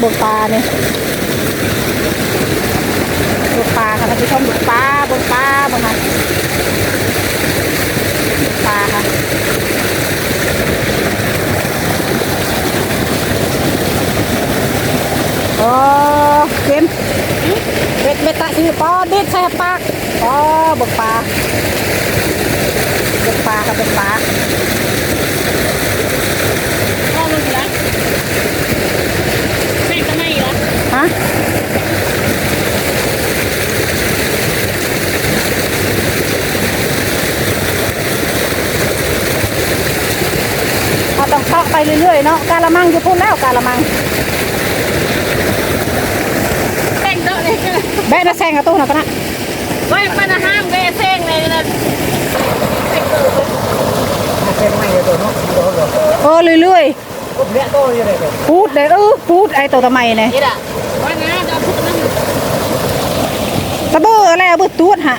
เบิกปลาเนี่ยเบิกปลาค่ะท่านผู้ชมเบิกปลาเบิกปลาเบิกค่ะเบิกปลาค่ะโอ้เค็มเบ็ดเบ็ดตะคือปอดิดใส่ปากปอเบิกปลาเบิกปลาค่ะเบิกปลา พ่อมึงสิละแม่งทำไมล่ะ ฮะเราต้อง เทาะไปเรื่อยๆเนาะกาละมังจะพูดแล้วกาละมังแป้งเตอะเลยแบะนะแซงกระตู้นะปะนะเฮ้ยมันห้ามเบเซ้งเลยนะแป้งเตอะเป็นไม่เลยตัวเนาะตัวเหรอโอ้เรื่อยก็เลี้ยตัวอยู่เลยตัวๆพูดเลยเออพูดไอ้ตัวทำไมเนี่ยนี่ด่ะว่านะจะพูดนั่นตะเบออะไรอะเบอตูดฮะ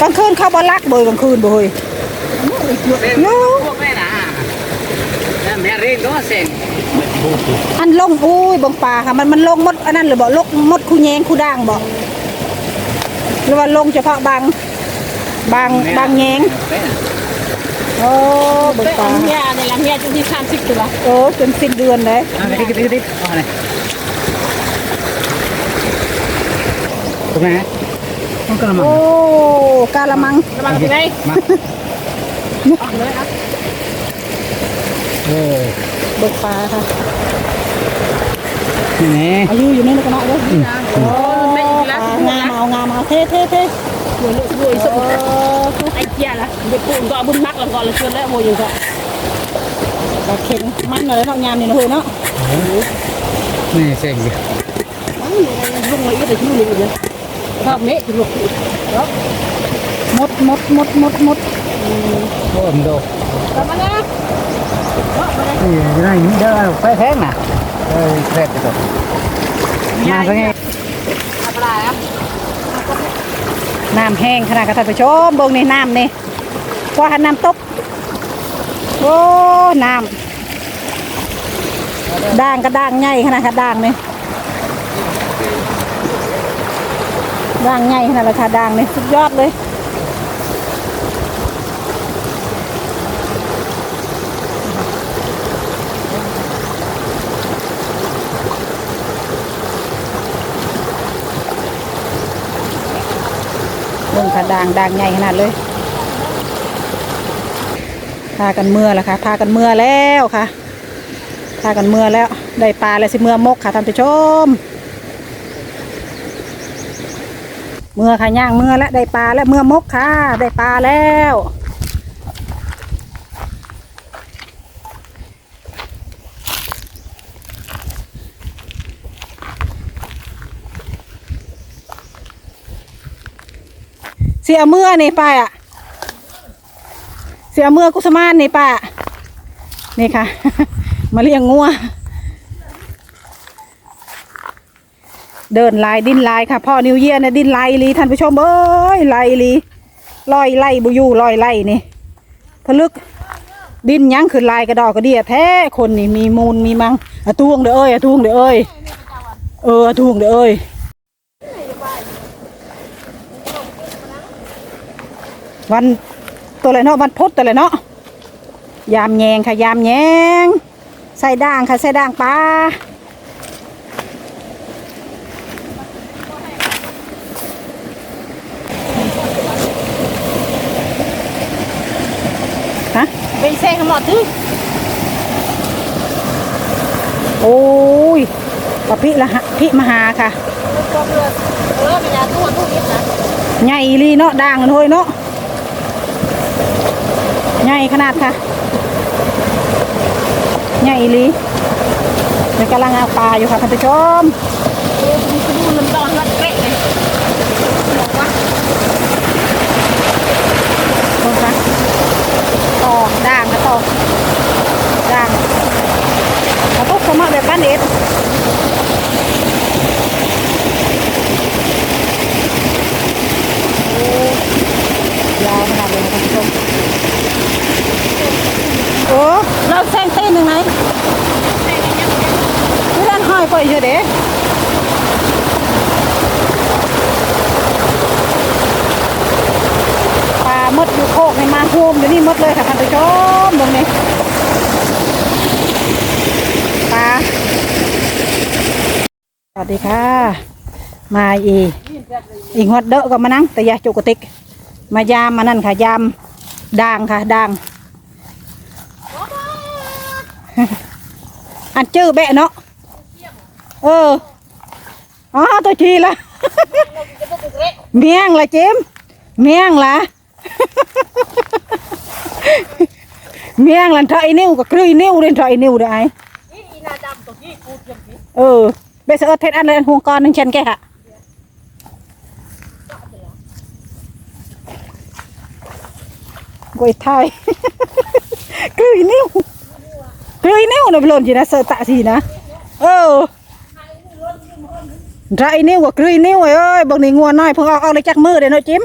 กลางคืนเข้าบอลักเบยกลางคืนเบยเป็นโย่พวก แม่น่ะแม่เรียนก็เซ็งอันลงอุ้ยบังปลาค่ะมันมันลงหมดอันนั้นหรือบ่ลงหมดคูแยงคูด่างบ่หรือว่าลงเฉพาะบางบางบางแยงโอ้เบิกเป็นปลาเฮียในหลังเฮียจนที่สามสิบตัวโอ้จนสิ้นเดือนเลยอะไปดิดิดิเอาไหนตรงไหนต้องกระมังโอ้กาละมังระวังสิไหมมาออกเลยอะ เออเบิกปลาค่ะนี่นี่อายุอยู่นี่นะกันเนาะเด้อโอ้ไม่อีกปแล้ลาวงามเอางามเอาเท่เท่เท่รวยรวยสุดไอ้เจี๊ยละเด็กปุ่นก็บุญมักแล้วก็เลยชวนแล้วโมยก็ปลาเข็งมันหน่อยเนาะงามนี่นะเฮ้ยเนาะนี่เซ็งดิลุงเลยก็จะชื่อลุงเลยชอบเมฆลุงมดมดมดมดมดโอ้มโดกลับมาแล้วนี่ยังไงนี่เด้อไฟแพงน่ะเออแพงไปตัวมาซะไงอะไรอะน้ำแห้งขนาดกระท่านผู้ชมเบิ่งในน้ำนี่ว่าหันน้ำตกโอ้น้ำด่างก็ด่างใหญ่ขนาดกระด่างนี่ด่างใหญ่ขนาดราคาด่างนี่สุดยอดเลย เบิ่งค่ะด่างด่างใหญ่ขนาดเลยพากันเมื่อแล้วค่ะพากันเมื่อแล้วค่ะพากันเมื่อแล้ว ได้ปลาแล้วสิเมื่อมกค่ะท่านผู้ชม เมื่อค่ะย่างเมื่อแล้วได้ปลาแล้วเมื่อมกค่ะ ได้ปลาแล้ว เสียเมื่อนี่ป้าอะ เสียเมื่อกุสมานนี่ป้านี่ค่ะ มาเลี้ยงงัว เดินลายดินลายค่ะ พ่อนิวเยียนะดินลายลีท่านผู้ชมเอ้ยลายลีลอยไล่บุยูลอยไล่นี่พลึกดินยั้งขึ้นลายกระดอกกระเดียแท้คนนี่มีมูลมีมังอะทวงเด้อเอ้ยอะทวงเด้อเอ้ยเอออะทวงเด้อเอ้ย วันตัวอะไรเนาะวันพุธตัวอะไรเนาะยามแยงค่ะยามแยงใส่ด่างค่ะใส่ด่างปลาฮะเป็นเซ้งหมดที่โอ้ยปะพิละฮะพิมหาค่ะตัวเรือเออเป็นยาตู้ตู้นิดนะใหญ่อีหลีเนาะด่างกันเฮ้ยเนาะให ญ่ขนาดค่ะ ใหญ่อีหลีเดี๋ยวกำลังเอาปลาอยู่ค่ะท่านผู้ชมมีคุณดูลำตอนวัดเป๊ะเลยบอกว่าลงค่ะต่อด่างค่ะต่อด่างเอาตุ๊กเข้ามาแบบบ้านเอ็ดโอ้ยาวขนาดเลยนะท่านผู้ชม โอ้เราแซงเต้นหนึ่งไหมไม่อยเฉยเด้ปลามดอยู่โคกในมาโฮมเดี๋ยวนี้มดเลยค่ะท่านผู้ชมตรงนี้ปลาสวัสดีค่ะ มาอีอีงวดเดอะก็มานั่งแต่ยาจุกติก มายามมานั่นค่ะยามด่างค่ะด่าง อันจื้อแบะเนาะเอออ๋อตัวชีละ เมียงละเจมเมียงละเมียงละเธอไอ้นิ้วก็กลืยนิ้วเล่นเธอไอ้นิ้วได้ไอ้เออเบสเออเทศอันเลยอันห่วงก้อนหนึงเช่นแกค่ะกวยไทยกลืยนิ้ว กลืยนิ้วนะพี่หลนจีนะเสตะทีนะเออไรนิ้วก็กลืยนิ้วเอ้ยบางนี่งัวน้อยเพิ่งเอาเอาเลยจักมือเดี๋ยวเนาะจิ้ม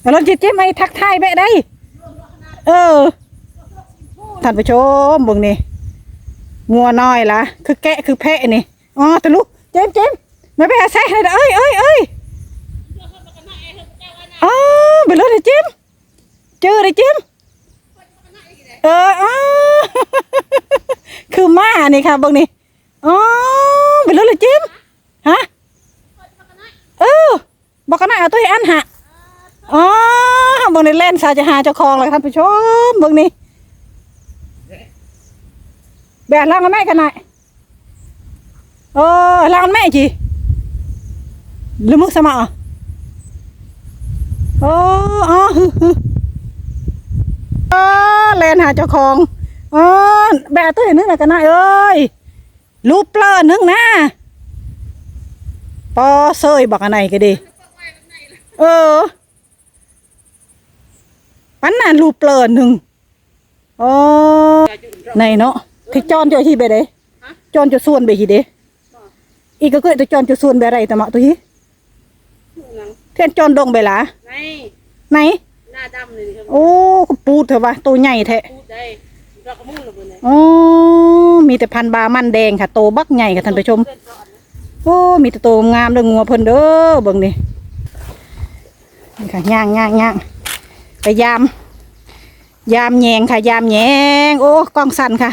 เอารถจิ้มไอ้ทักทายแม่ได้ เออท่านผู้ชมบิ่งนี่งัวน้อยละคือแกะคือแพะนี่อ๋อตะลุเจมเจมไม่ไปหาใส่ให้เด้อเอ้ยเอ้ยเอ้ยอ๋อไปเลยเด้อเจมเจอเลยเจมเอออ๋อ คือม้านี่ค่ะบิ่งนี่อ๋อไปเลยเลยเจมฮะเออบอกกันหน่อยเอาตัวให้อันหะอ๋อบิ่งนี่เล่นสาจะหาเจ้าของเลยท่านผู้ชมบิ่งนี่แบกล่างกันแม่กันหน่อยเออล่างกันแม่จีหรือมึกสมาอะโอ้อ๋อเออเล่นหาเจ้าของ อ๋อแบกตัวเห็นนึงหน่อยกันหน่อยเอ้ยรูปเปลือนึงนะปอเซยบอกอันไหนก็ดีเออปันน่ะรูปเปลือหนึ่งอ๋อในเนาะที่จอนจะที่ไปเด้จอนจะส่วนไปที่เด้อีกก็คือจะจอนจะส่วนไปอะไรแต่มาตัวที่เทียนจอนดงไปละในไหนหน้าดำเลยครับโอ้ก็ปูดเถอะวะตัวใหญ่แท้ พูดได้เราก็มุ่งเลยบนนี้อ๋อมีแต่พันธ์บามันแดงค่ะ โตบักใหญ่ค่ะท่านผู้ชม โอ้ มีแต่โตงามเด้องัวเพิ่นเด้อเบิ่งนี่นี่ค่ะย่างย่างย่างไปยาม ยามแยงค่ะ ยามแยง โอ้กล้องสั่นค่ะ